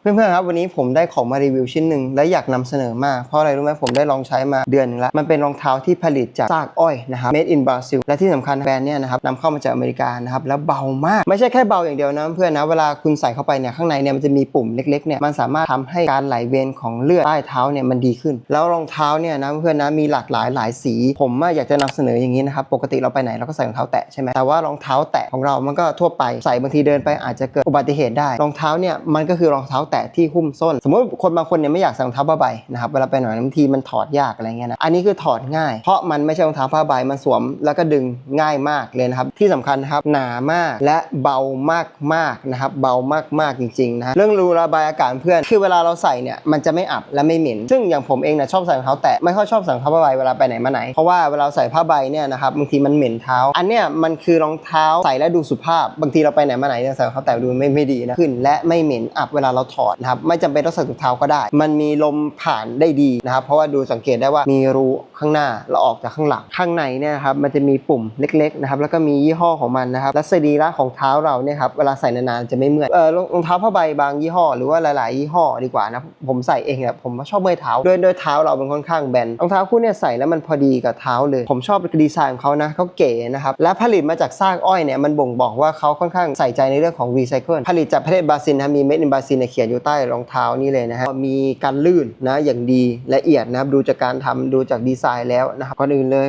เพื่อนๆครับวันนี้ผมได้ของมารีวิวชิ้นหนึ่งและอยากนำเสนอมากเพราะอะไรรู้ไหมผมได้ลองใช้มาเดือนหนึงแล้ว มันเป็นรองเท้าที่ผลิตจากซากอ้อยนะครับ made in Brazil และที่สำคัญแบรนด์เนี่ยนะครับนำเข้ามาจากอเมริกานะครับแล้วเบามาก ไม่ใช่แค่เบาอย่างเดียวนะเพื่อนนะเวลาคุณใส่เข้าไปเนี่ยข้างในเนี่ยมันจะมีปุ่มเล็กๆเนี่ยมันสามารถทำให้การไหลเวียนของเลือดใต้เท้าเนี่ยมันดีขึ้น แล้วรองเท้าเนี่ยนะเพื่อนนะมีหลากหลายหลายสี ผมอะอยากจะนำเสนออย่างนี้นะครับปกติเราไปไหนเราก็ใส่รองเท้าแตะใช่ไหมแต่ว่ารองเท้าแตะของเรามันก็ทั่วไปใส่บางทีเดินไปอาจจะเกิดอุบัติเหตุได้รองเท้าเนี่ยมันก็คือรองเท้าแตะที่หุ้มส้น สมมติคนบางคนเนี่ยไม่อยากใส่รองเท้าผ้าใบนะครับเวลาไปไหนบางทีมันถอดยากอะไรเงี้ยนะอันนี้คือถอดง่าย เพราะมันไม่ใช่รองเท้าผ้าใบมันสวมแล้วก็ดึงง่ายมากเลยนะครับที่สำคัญครับหนามากและเบามากมากๆนะครับเบามากๆจริงๆนะเรื่องรูระบายอากาศเพื่อนคือเวลาเราใส่เนี่ยมันจะไม่อับและไม่เหม็น ซึ่งอย่างผมเองเนี่ยชอบใส่รองเท้าแตะไม่ค่อยชอบใส่รองเท้าผ้าใบเวลาไปไหนมาไหนเพราะว่าเวลาใส่ผ้าใบเนี่ยนะครับบางทีมันเหม็นเท้า อันเนี้ยมันคือรองเท้าใส่แล้วดูสุภาพ บางทีเราไปไหนมาไหนเนี่ยใส่รองเท้าแตะดูไม่ไม่ดีนะขึ้น และไม่เหม็นอับเวลาเราถอดนะครับไม่จำเป็นต้องใส่ถุงเท้าก็ได้ มันมีลมผ่านได้ดีนะครับ เพราะว่าดูสังเกตได้ว่ามีรูข้างหน้าเราออกจากข้างหลังข้างในเนี่ยครับมันจะมีปุ่มเล็กๆนะครับแล้วก็มียี่ห้อของมันนะครับและสรีระของเท้าเราเนี่ยครับเวลาใส่นานๆจะไม่เมื่อยเออรองรองเท้าผ้าใบบางยี่ห้อ หรือว่าหลายๆยี่ห้อดีกว่านะผมใส่เองเนี่ยผมชอบเมื่อยเท้าโดยโดยเท้าเราเป็นค่อนข้างแบนรองเท้าคู่เนี่ยใส่แล้วมันพอดีกับเท้าเลย ผมชอบดีไซน์ของเขานะเขาเก๋นะครับและผลิตมาจากซากอ้อยเนี่ยมันบ่งบอกว่าเขาค่อนข้างใส่ใจในเรื่องของรีไซเคิลผลิตจากประเทศบราซิลนะมีเม็ดในบราซิลเนี่ยเขียนอยู่ใต้รองเท้านี่เลยนะฮะมีการลื่นนะอย่างดีละเอียดนะครับดูจากการทำดูจากดีไซน์แล้วนะครับก่อนอื่นเลย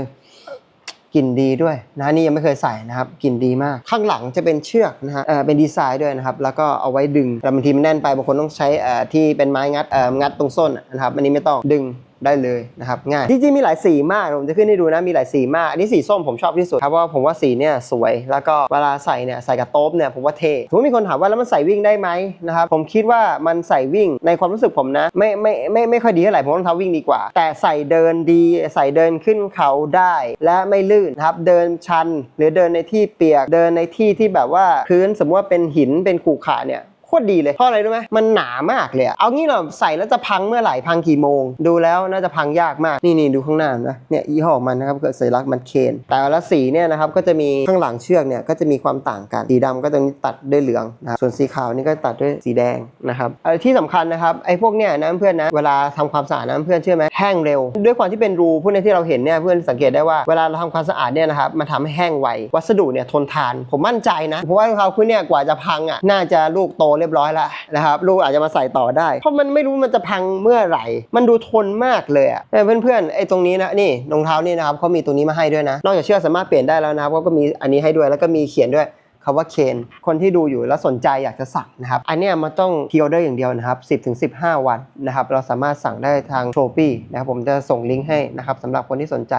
กลิ่นดีด้วยนะนี่ยังไม่เคยใส่นะครับกลิ่นดีมาก ข้างหลังจะเป็นเชือกนะฮะเออเป็นดีไซน์ด้วยนะครับ แล้วก็เอาไว้ดึงแต่บางทีมันแน่นไปบางคนต้องใช้เออที่เป็นไม้งัดเอ่องัดตรงส้นนะครับอันนี้ไม่ต้องดึง ได้เลยนะครับง่ายจริงๆมีหลายสีมากผมจะขึ้นให้ดูนะมีหลายสีมากอันนี้สีส้มผมชอบที่สุดครับเพราะว่าผมว่าสีเนี่ยสวยแล้วก็เวลาใส่เนี่ยใส่กับโต๊บเนี่ยผมว่าเท่สมมีคนถามว่าแล้วมันใส่วิ่งได้ไหมนะครับผมคิดว่ามันใส่วิ่งในความรู้สึกผมนะ ไม่ไม่ไม่ไม่ค่อยดีเท่าไหร่ผมว่ารองเท้าวิ่งดีกว่า แต่ใส่เดินดี ใส่เดินขึ้นเขาได้และไม่ลื่นนะครับเดินชัน หรือเดินในที่เปียกเดินในที่ที่แบบว่าพื้นสมมติว่าเป็นหินเป็นขรุขระเนี่ย โคตรดีเลยเพราะอะไรรู้ไหมมันหนามากเลยอะเอางี้เราใส่แล้วจะพังเมื่อไหร่พังกี่โมง ดูแล้วน่าจะพังยากมากนี่นี่ดูข้างหน้านะเนี่ยยี่ห้อมันนะครับเกิดสัญลักษณ์มันเคนแต่ละสีเนี่ยนะครับก็จะมีข้างหลังเชือกเนี่ยก็จะมีความต่างกันสีดำก็จะตัดด้วยเหลืองนะครับส่วนสีขาวนี่ก็ตัดด้วยสีแดงนะครับที่สำคัญนะครับไอ้พวกเนี่ยนะเพื่อนนะเวลาทำความสะอาดนะเพื่อนเชื่อไหมแห้งเร็ว ด้วยความที่เป็นรูพวกนี้ที่เราเห็นเนี่ยเพื่อนสังเกตได้ว่าเวลาเราทำความสะอาดเนี่ยนะครับมันทำให้แห้งไววัสดุเนี่ยทนทาน ผมมั่นใจนะเพราะว่ารองเท้าคุณเนี่ยกว่าจะพังอะน่าจะลูกโตเรียบร้อยแล้วนะครับลูกอาจจะมาใส่ต่อได้ เพราะมันไม่รู้มันจะพังเมื่อไหร่ มันดูทนมากเลยอะเพื่อนๆไอ้ตรงนี้นะนี่รองเท้านี่นะครับเขามีตัวนี้มาให้ด้วยนะ นอกจากเชือกสามารถเปลี่ยนได้แล้วนะครับก็มีอันนี้ให้ด้วยแล้วก็มีเขียนด้วยคำว่าเคน คนที่ดูอยู่แล้วสนใจอยากจะสั่งนะครับ อันเนี้ยมันต้องพิออเดอร์อย่างเดียวนะครับ 10ถึง15 วันนะครับ เราสามารถสั่งได้ทางโชปี้นะครับ ผมจะส่งลิงก์ให้นะครับสำหรับคนที่สนใจ